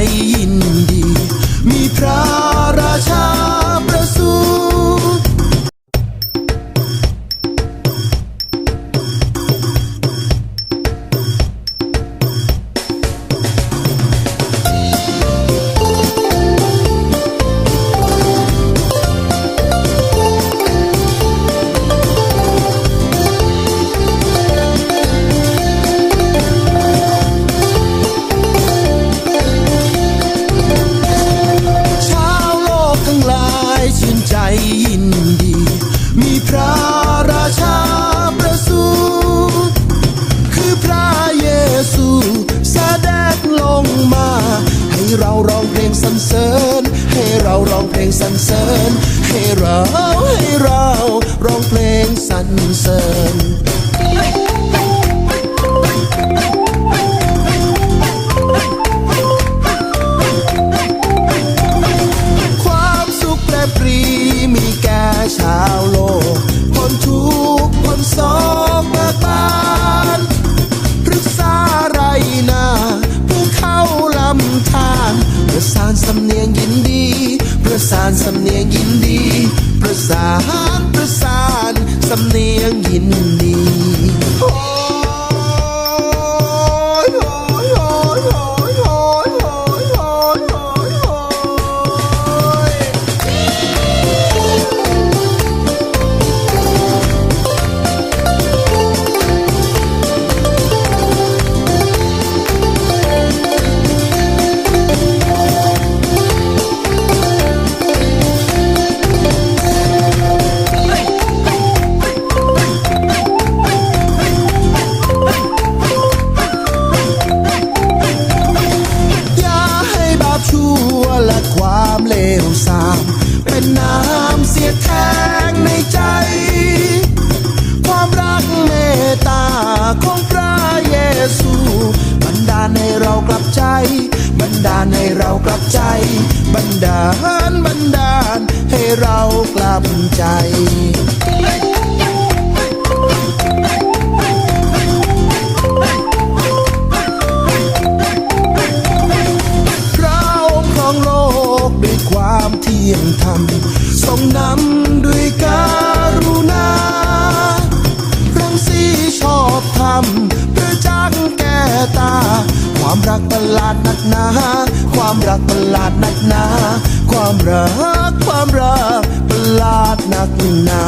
கையின் เราร้องเพลงสรรเสริญ ให้เราร้องเพลงสรรเสริญ ให้เราให้เราร้องเพลงสรรเสริญความสุขและปรีมีแก่ชาวโลกพ้นทุกข์พ้นโศก ประสานสำเนียงยินดี ประสานประสานสำเนียงยินดี เรากลับใจ บันดาลให้เรากลับใจ บันดาลบันดาลให้เรากลับใจความเที่ยงธรรมทรงนำด้วยการุณารังสีชอบธรรม ตา ความรักประหลาดนักหนา ความรักประหลาดนักหนา ความรัก ความรักประหลาดนักหนา